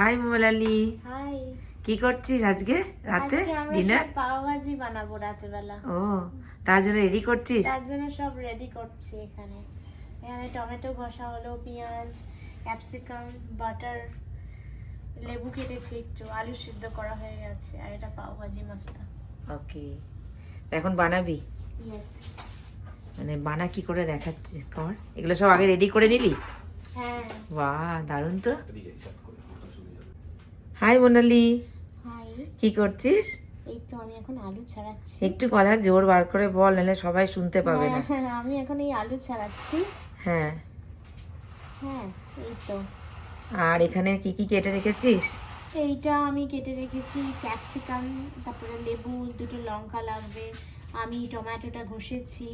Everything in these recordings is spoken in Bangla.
হাই মোলালি হাই কি করছিস আজকে? রাতে? ডিনার পাও ভাজি বানাবো রাতের বেলা ও তার জন্য রেডি করছিস? তার জন্য সব রেডি করছি এখানে। এখানে টমেটো ঘষা হলো পেঁয়াজ ক্যাপসিকাম বাটার লেবু কেটেছি একটু আলু সিদ্ধ করা হয়ে গেছে আর এটা পাও ভাজি মশলা ওকে এখন বানাবি? ইয়েস মানে বানা কি করে দেখাচ্ছে? কর। এগুলো সব আগে রেডি করে নিলি? হ্যাঁ। বাহ দারুণ তো। হাই মোনালি কি করছিস? এই তো আমি এখন আলু ছাড়াচ্ছি। একটু গলার জোর বার করে বল নাহলে সবাই শুনতে পাবে না। হ্যাঁ, আমি এখন এই আলু ছাড়াচ্ছি। হ্যাঁ। হ্যাঁ এই তো। আর এখানে কি কি কেটে রেখেছিস? এইটা আমি কেটে রেখেছি ক্যাপসিকাম তারপরে লেবু দুটো লঙ্কা লাগবে আমি টমেটোটা ঘষেছি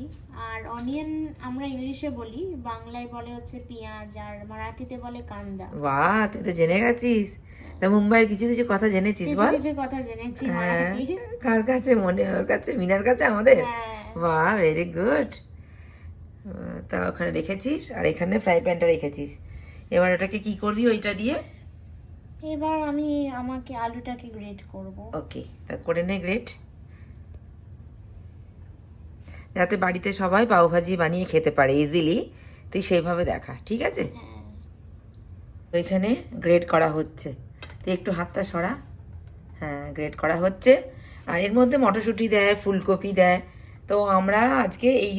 আর অনিয়ন আমরা ইংলিশে বলি বাংলায় বলে হচ্ছে পেঁয়াজ আর মারাঠিতে বলে কান্দা। বাহ তুই তো জেনে গেছিস। তা মুম্বাইয়ের কিছু কিছু কথা জেনেছিস বল। কিছু কথা জেনেছি হ্যাঁ কার কাছে মনে ওর কাছে মিনার কাছে আমাদের? হ্যাঁ। বাহ ভেরি গুড তা ওখানে রেখেছিস আর এখানে ফ্রাই প্যানটা রেখেছিস। এবার ওটাকে কি করবি ওইটা দিয়ে? এবার আমি আমাকে আলুটাকে গ্রেট করব। ওকে তা করে নে গ্রেট যাতে বাড়িতে সবাই পাওভাজি বানিয়ে খেতে পারে ইজিলি তুই সেইভাবে দেখা ঠিক আছে? হ্যাঁ। তো এখানে গ্রেড করা হচ্ছে। তুই একটু হাতটা সরা। হ্যাঁ গ্রেড করা হচ্ছে। আর এর মধ্যে মটরশুঁটি দেয় ফুলকপি দেয়। তো আমরা আজকে এই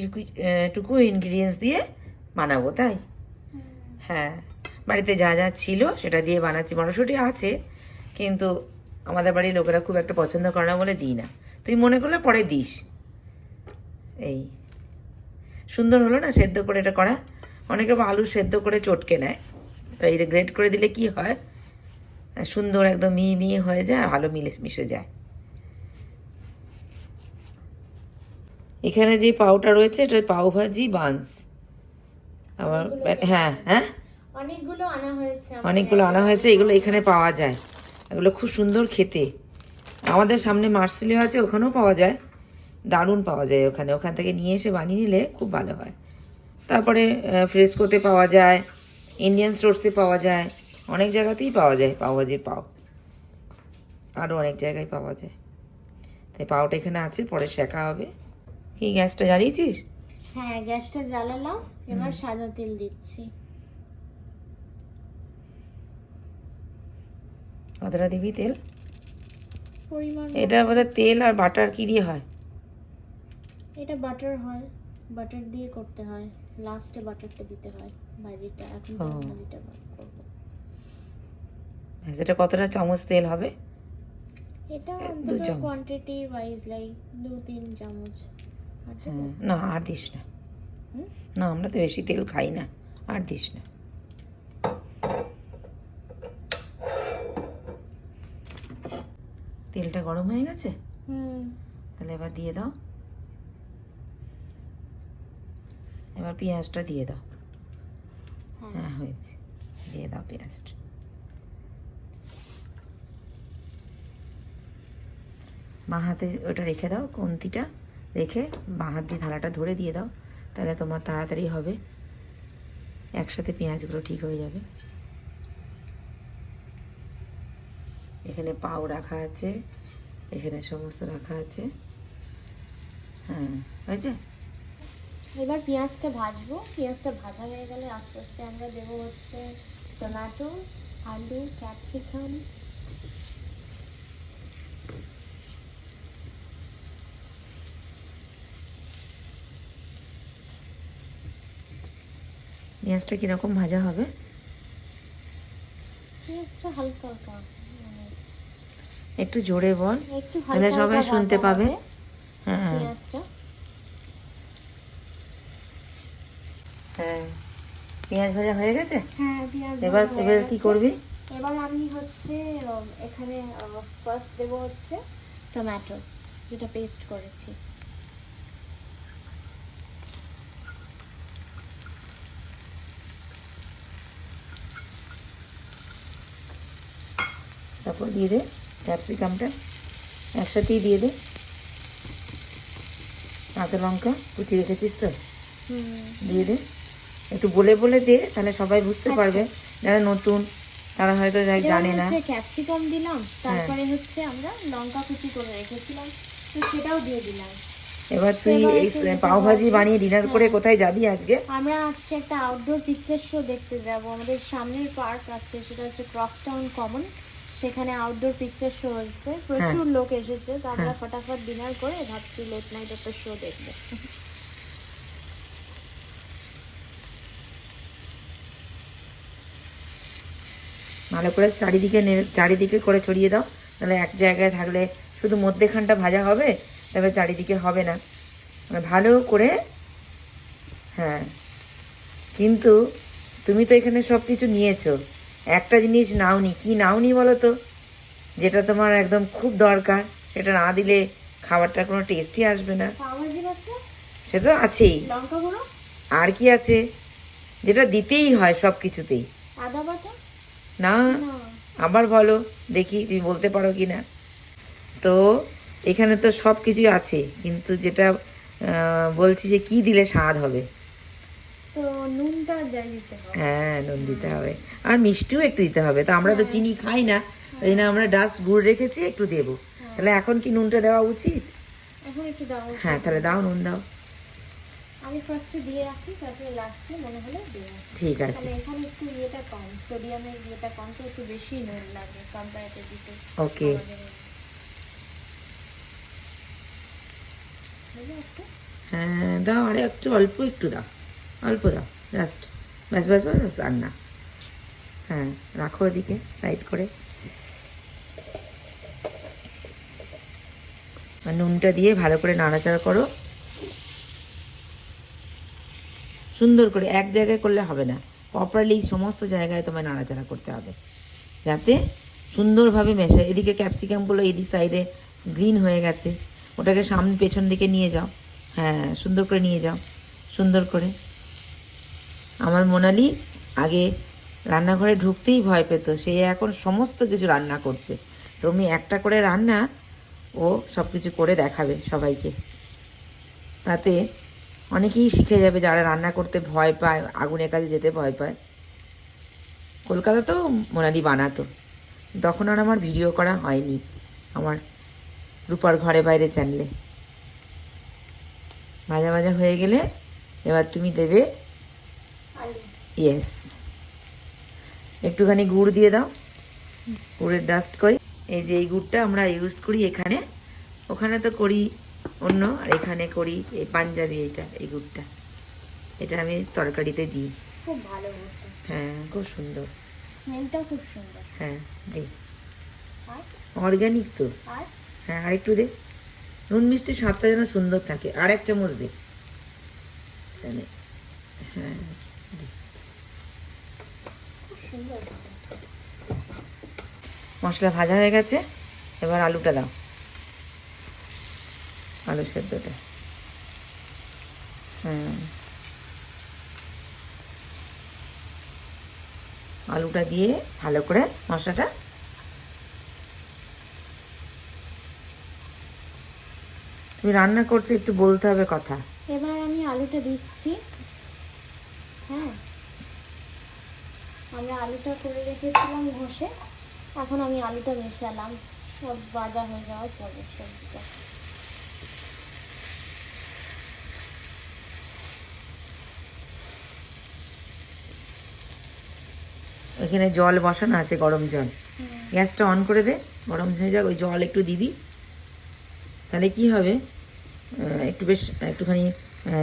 টুকু ইনগ্রিডিয়েন্টস দিয়ে বানাবো তাই? হ্যাঁ। বাড়িতে যা যা ছিল সেটা দিয়ে বানাচ্ছি। মটরশুঁটি আছে কিন্তু আমাদের বাড়ির লোকেরা খুব একটা পছন্দ করে না বলে দিই না। তুই মনে করলে পরে দিস। এই। সুন্দর হলো না সেদ্ধ করে এটা করা? অনেকে আলু সেদ্ধ করে চটকে নেয়। তো এটা গ্রেট করে দিলে কি হয়? সুন্দর একদম মিহি মিহি হয়ে যায় আর ভালো মিলে মিশে যায়। এখানে যে পাউটা রয়েছে এটা পাউভাজি বানস। আবার হ্যাঁ হ্যাঁ? অনেকগুলো আনা হয়েছে অনেকগুলো আনা হয়েছে এগুলো এখানে পাওয়া যায়। এগুলো খুব সুন্দর খেতে। আমাদের সামনে মার্সেলিও আছে ওখানেও পাওয়া যায়। দারুণ পাওয়া যায় ওখানে। ওখান থেকে নিয়ে এসে বানিয়ে নিলে খুব ভালো হয়। তারপরে ফ্রেস্কোতে পাওয়া যায় ইন্ডিয়ান স্টোরসে পাওয়া যায় অনেক জায়গাতেই পাওয়া যায় পাওভাজির পাও। আরও অনেক জায়গায় পাওয়া যায়। তাই পাওটা এখানে আছে পরে শেখা হবে। কি গ্যাসটা জ্বালিয়েছিস? হ্যাঁ গ্যাসটা জ্বালালাম এবার সাদা তেল দিচ্ছি। কতটা দিবি তেল? পরিমাণ এটা বোধহয় তেল আর বাটার কি দিয়ে হয়? এটা বাটার হয় বাটার দিয়ে করতে হয় লাস্টে বাটারটা দিতে হয় ভাজিটা এখন। ভাজিটা করব। সেটা কতটা চামচ তেল হবে? এটা অন্তত কোয়ান্টিটি ওয়াইজ লাইক দু তিন চামচ। হ্যাঁ না আর দিস না? না আমরা তো বেশি তেল খাই না আর দিস না। তেলটা গরম হয়ে গেছে? হুম। তাহলে এবার দিয়ে দাও। এবার পেঁয়াজটা দিয়ে দাও। হ্যাঁ। হ্যাঁ হয়েছে। দিয়ে দাও পেঁয়াজটা। বাঁ হাতে ওটা রেখে দাও কন্তিটা রেখে বাঁ হাত দিয়ে থালাটা ধরে দিয়ে দাও। তাহলে তোমার তাড়াতাড়ি হবে। একসাথে পেঁয়াজগুলো ঠিক হয়ে যাবে। এখানে পাও রাখা আছে। এখানে সমস্ত রাখা আছে। হ্যাঁ হয়েছে? এবার পেঁয়াজটা ভাজবো। পেঁয়াজটা ভাজা হয়ে গেলে আস্তে আস্তে আমরা দেবো হচ্ছে টমেটো আলু ক্যাপসিকাম পেঁয়াজটা কীরকম ভাজা হবে? পেঁয়াজটা হালকা হালকা মানে একটু জোরে বল। একটু সবাই শুনতে পাবে। হ্যাঁ। পেঁয়াজটা হ্যাঁ পেঁয়াজ ভাজা হয়ে গেছে? হ্যাঁ পেঁয়াজ এবার এবার কি করবি? এবার আমি হচ্ছে এখানে ফার্স্ট দেবো হচ্ছে টমেটো যেটা পেস্ট করেছি। তারপর দিয়ে দে ক্যাপসিকামটা একসাথেই দিয়ে দে। কাঁচা লঙ্কা কুচি রেখেছিস তো? হুম। দিয়ে দে। একটু বলে বলে দে তাহলে সবাই বুঝতে পারবে যারা নতুন তারা হয়তো যাই জানে না। ক্যাপসিকাম দিলাম তারপরে হচ্ছে আমরা লঙ্কা কুচি করে রেখেছিলাম তো সেটাও দিয়ে দিলাম। এবার তুই এই পাওভাজি হবে। বানিয়ে ডিনার করে কোথায় যাবি আজকে? আমরা আজকে একটা আউটডোর পিকচার শো দেখতে যাব। আমাদের সামনের পার্ক আছে সেটা হচ্ছে ক্রকটাউন কমন সেখানে আউটডোর পিকচার শো হচ্ছে। প্রচুর লোক এসেছে তো আমরা হ্যাঁ। ফটাফট ডিনার করে ভাবছি লেট নাইট একটা শো দেখব। ভালো করে চারিদিকে নে- চারিদিকে করে ছড়িয়ে দাও। তাহলে এক জায়গায় থাকলে শুধু মধ্যেখানটা ভাজা হবে তবে চারিদিকে হবে না। মানে ভালো করে হ্যাঁ। কিন্তু তুমি তো এখানে সব কিছু নিয়েছো। একটা জিনিস নাওনি কি নাওনি বলো তো? যেটা তোমার একদম খুব দরকার সেটা না দিলে খাবারটার কোনো টেস্টই আসবে না। সে তো আছেই। আর কি আছে? যেটা দিতেই হয় সব কিছুতেই আদা বাটা? না না। আবার বলো দেখি তুমি বলতে পারো কি না। তো এখানে তো সব কিছুই আছে কিন্তু যেটা বলছি যে কি দিলে স্বাদ হবে? হ্যাঁ নুন দিতে হবে। আর মিষ্টিও একটু দিতে হবে তো আমরা তো চিনি খাই না ওই জন্য আমরা ডাস্ট গুড় রেখেছি একটু দেবো। তাহলে এখন কি নুনটা দেওয়া উচিত। হ্যাঁ তাহলে দাও নুন দাও। আমি ফার্স্টে দিয়ে রাখি তারপরে লাস্টে মনে হলে দিয়ে ঠিক আছে। তাহলে এখানে একটু ইয়েটা কম সোডিয়ামের ইয়েটা কম তো একটু বেশি নুন লাগে কম্পারেটিভলি ওকে হ্যাঁ দাও আরে একটু অল্প একটু দাও অল্প দাও জাস্ট ব্যাস ব্যাস ব্যাস আর না। হ্যাঁ রাখো ওদিকে সাইড করে। নুনটা দিয়ে ভালো করে নাড়াচাড়া করো। সুন্দর করে এক জায়গায় করলে হবে না। প্রপারলি সমস্ত জায়গায় তোমায় নাড়াচাড়া করতে হবে। যাতে সুন্দরভাবে মেশে এদিকে ক্যাপসিকামগুলো এদিক সাইডে গ্রিন হয়ে গেছে। ওটাকে সামনে পেছন দিকে নিয়ে যাও। হ্যাঁ সুন্দর করে নিয়ে যাও। সুন্দর করে। আমার মোনালি আগে রান্নাঘরে ঢুকতেই ভয় পেত। সে এখন সমস্ত কিছু রান্না করছে। তুমি একটা করে রান্না ও সব কিছু করে দেখাবে সবাইকে। তাতে অনেকেই শিখে যাবে যারা রান্না করতে ভয় পায় আগুনের কাছে যেতে ভয় পায়। কলকাতাতেও মোনালি বানাতো। তখন আর আমার ভিডিও করা হয়নি আমার রূপার ঘরে বাইরে চ্যানেলে। ভাজা ভাজা হয়ে গেলে এবার তুমি দেবে ইয়েস একটুখানি গুড় দিয়ে দাও। গুড়ের ডাস্ট করি। এই যে এই গুড়টা আমরা ইউজ করি এখানে। ওখানে তো করি অন্য আর এখানে করি এই পাঞ্জাবি এটা এই গুড়টা। এটা আমি তরকারিতে দিই। খুব ভালো হ্যাঁ খুব সুন্দর। স্মেলটাও খুব সুন্দর। হ্যাঁ আর? অর্গ্যানিক তো। হ্যাঁ আর একটু দে। নুন মিষ্টি স্বাদটা যেন সুন্দর থাকে। আর এক চামচ দে। এখানে। হ্যাঁ। মশলা ভাজা হয়ে গেছে। এবার আলুটা দাও। আলু সেদ্ধটা। হ্যাঁ আলুটা দিয়ে ভালো করে মশলাটা তুমি রান্না করছ, একটু বলতে হবে কথা। এবার আমি আলুটা দিচ্ছি। হ্যাঁ। আমরা আলুটা করে রেখেছিলাম ঘষে। এখন আমি আলুটা মেশালাম। সব ভাজা হয়ে যাওয়ার পরে সবজিটা। এখানে জল বসানো আছে গরম জল। গ্যাসটা অন করে দে গরম হয়ে যাক ওই জল একটু দিবি। তাহলে কি হবে? একটু বেশ একটুখানি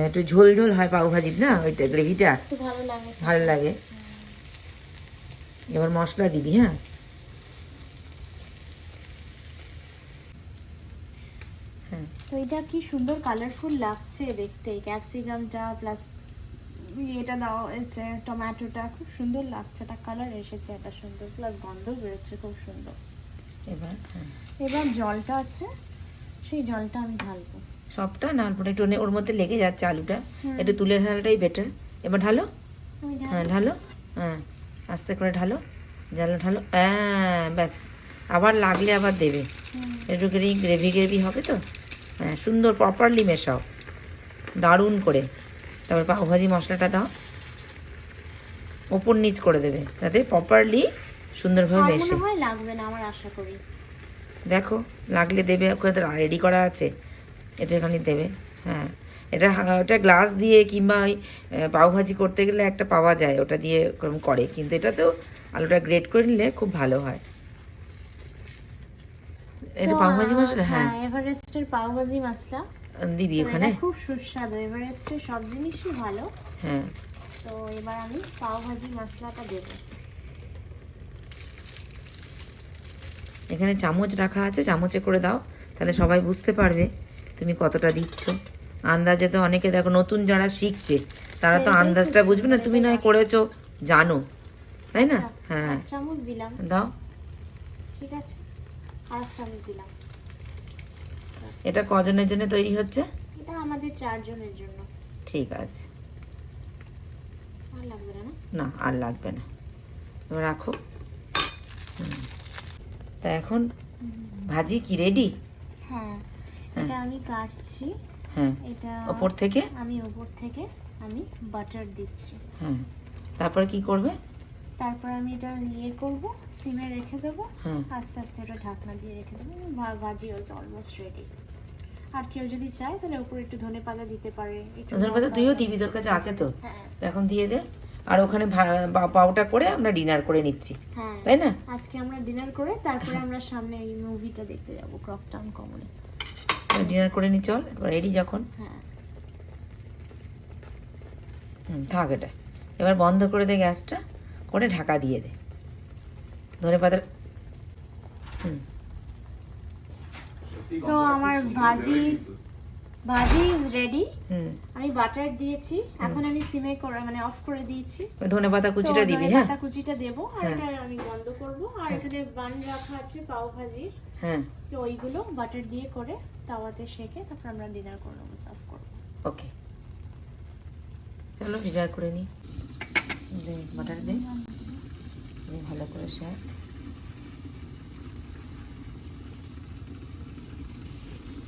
একটু ঝোল ঝোল হয় পাউ ভাজির না? ওইটা গ্রেভিটা? ভালো লাগে। ভালো লাগে। এবার মশলা দিবি হ্যাঁ? হ্যাঁ। তো এটা কি সুন্দর কালারফুল লাগছে দেখতে ক্যাপসিকামটা প্লাস এটা দেওয়া হয়েছে টমেটোটা খুব সুন্দর লাগছে একটা কালার এসেছে একটা সুন্দর প্লাস গন্ধ বেরোচ্ছে খুব সুন্দর। এবার হ্যাঁ। এবার জলটা আছে সেই জলটা আমি ঢালবো। সবটা না অল্পটা একটু নে- ওর মধ্যে লেগে যাচ্ছে আলুটা। একটু তুলে ঢালাটাই বেটার এবার ঢালো? হ্যাঁ ঢালো? হ্যাঁ আস্তে করে ঢালো। ঢালো ঢালো। হ্যাঁ ব্যাস। আবার লাগলে আবার দেবে। একটু গ্রেভি গ্রেভি হবে তো? হ্যাঁ সুন্দর প্রপারলি মেশাও। দারুণ করে। তারপর পাওভাজি মশলাটা দাও। ওপর নিচ করে দেবে যাতে প্রপারলি সুন্দরভাবে মেশে। হয় লাগবে না আমার আশা করি। দেখো লাগলে দেবে ওখানে তো রেডি করা আছে। এটা এখানে দেবে হ্যাঁ। এটা ওটা গ্লাস দিয়ে কিংবা ওই পাওভাজি করতে গেলে একটা পাওয়া যায় ওটা দিয়ে ওরকম করে। কিন্তু এটাতেও আলুটা গ্রেট করে নিলে খুব ভালো হয়। এটা তো, পাওভাজি মশলা? হ্যাঁ এভারেস্টের পাওভাজি মশলা। দিবি ওখানে? খুব সুস্বাদু এভারেস্টের সব জিনিসই ভালো। হ্যাঁ। তো এবার আমি পাওভাজি মশলাটা দেবো। এখানে চামচ রাখা আছে চামচে করে দাও তাহলে সবাই বুঝতে পারবে তুমি কতটা দিচ্ছ। আন্দাজে তো অনেকে দেখো নতুন যারা শিখছে তারা তো আন্দাজটা বুঝবে না তুমি নয় করেছ জানো তাই না? আচ্ছা, হ্যাঁ। চামচ দিলাম। দাও। ঠিক আছে আর চামচ দিলাম। এটা কজনের জন্য তৈরি হচ্ছে? এটা আমাদের চারজনের জন্য। ঠিক আছে। আর লাগবে না? না আর লাগবে না। এবার রাখো। তা এখন ভাজি কি? রেডি হ্যাঁ। এটা আমি কাটছি। হ্যাঁ। এটা ওপর থেকে? আমি উপর থেকে আমি বাটার দিচ্ছি। হ্যাঁ। তারপর কি করবে? তারপর আমি এটা ইয়ে করব সিমে রেখে দেবো। হ্যাঁ। আস্তে আস্তে এটা ঢাকনা দিয়ে রেখে দেবো। ভাজি হচ্ছে অলমোস্ট রেডি আর কেউ যদি চায় তাহলে উপরে একটু ধনে পাতা দিতে পারে ধন্যবাদ লঙ্কা- তুইও দিবি তোর কাছে আছে তো? হ্যাঁ। এখন দিয়ে দে। আর ওখানে পাউটা করে আমরা ডিনার করে নিচ্ছি। হ্যাঁ। তাই না? আজকে আমরা ডিনার করে তারপরে আমরা সামনে এই মুভিটা দেখতে যাব ক্রকটাউন কমনে ডিনার করে নি চল রেডি যখন। হ্যাঁ। হুম থাক এটা। এবার বন্ধ করে দে গ্যাসটা করে ঢাকা দিয়ে দে। ধনে পাতার হুম। তো আমার ভাজি ভাজি ইজ রেডি আমি বাটার দিয়েছি। এখন আমি সিমে করে মানে অফ করে দিয়েছি। ধনে পাতা কুচিটা দিবি হ্যাঁ? পাতা কুচিটা দেবো। আর হ্যাঁ। এটা আমি বন্ধ করব। আর এখানে বান রাখা আছে পাও ভাজির। হ্যাঁ। তো ওইগুলো বাটার দিয়ে করে তাওয়াতে সেকে তারপর আমরা ডিনার করে নেব সার্ভ করব। ওকে চলো ডিনার করে নি। দে বাটার দে। দে ভালো করে শেখ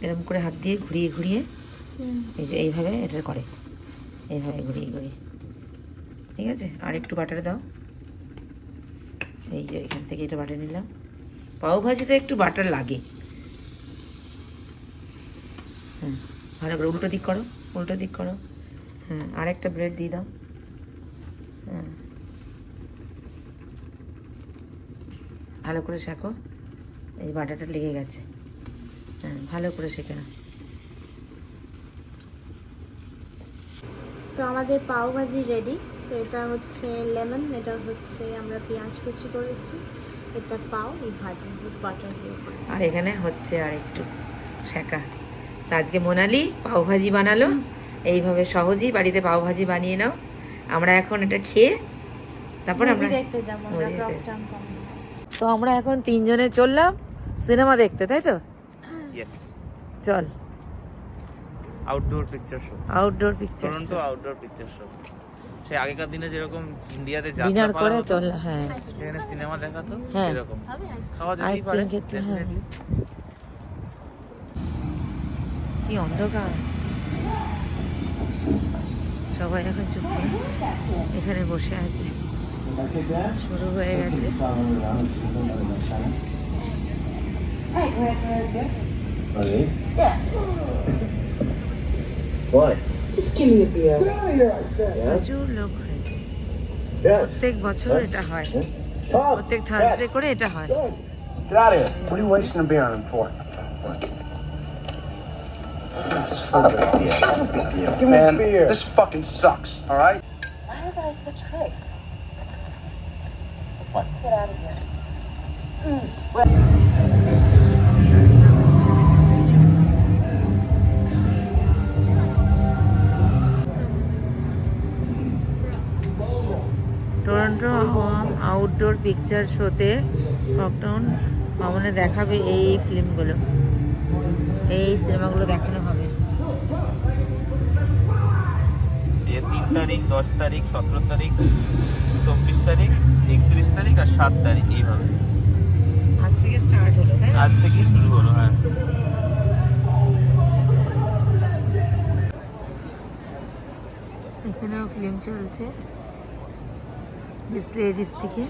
এরকম করে হাত দিয়ে ঘুরিয়ে ঘুরিয়ে এই যে এইভাবে এটা করে। এইভাবে ঘুরিয়ে ঘুরিয়ে। ঠিক আছে? আর একটু বাটার দাও। এই যে এখান থেকে এটা বাটার নিলাম। পাও ভাজিতে একটু বাটার লাগে। হ্যাঁ ভালো করে উল্টো দিক করো উল্টো দিক করো। হ্যাঁ আর একটা ব্রেড দিয়ে দাও। হ্যাঁ ভালো করে শেখো। এই বাটারটা লেগে গেছে। হ্যাঁ ভালো করে শেখে না তো আমাদের পাও ভাজি রেডি তো এটা হচ্ছে লেমন এটা হচ্ছে আমরা পেঁয়াজ কুচি করেছি। এটা পাও এই ভাজি বাটার দিয়ে আর এখানে হচ্ছে আর একটু শেখা। তা আজকে মোনালি পাওভাজি বানালো। এইভাবে সহজেই বাড়িতে পাওভাজি বানিয়ে নাও। আমরা এখন এটা খেয়ে তারপর আমরা দেখতে যাব আমরা movie দেখতে। তো আমরা এখন তিনজনে চললাম সিনেমা দেখতে তাই তো? ইয়েস চল। Outdoor picture show outdoor picture Toronto outdoor picture show সে আগেকার দিনে যেরকম ইন্ডিয়াতে ডিনার যাত্রা করে করে চল হ্যাঁ। সেখানে সিনেমা দেখাতো হ্যাঁ। এরকম খাওয়া যেতেই পারে আইসক্রিম খেতে, হ্যাঁ। কি অন্ধকার। সবাই এখন চুপ করে। এখানে বসে আছে। শুরু হয়ে গেছে। Really? What? Just give me a beer. প্রচুর লোক হয়েছে Yes. প্রত্যেক বছর এটা হয় Tom, প্রত্যেক থার্সডে করে এটা হয় Get out of here. What are you wasting a beer on him for? It's not a big deal. Not a big deal. Give Man, me a beer. this fucking sucks, all right? Why are guys such critics? Let's get out of here. Toronto home outdoor picture শোতে লকডাউন ভবনে দেখাবে এই ফিল্মগুলো। এই সিনেমাগুলো দেখানো হবে। তিন তারিখ দশ তারিখ সতেরো তারিখ চব্বিশ তারিখ একত্রিশ তারিখ আর সাত তারিখ এইভাবে। আজ থেকে স্টার্ট হলো তাই আজ থেকেই শুরু হলো হ্যাঁ। এখানেও ফিল্ম চলছে। ডিসপ্লে ডিস্ট্রিক্টে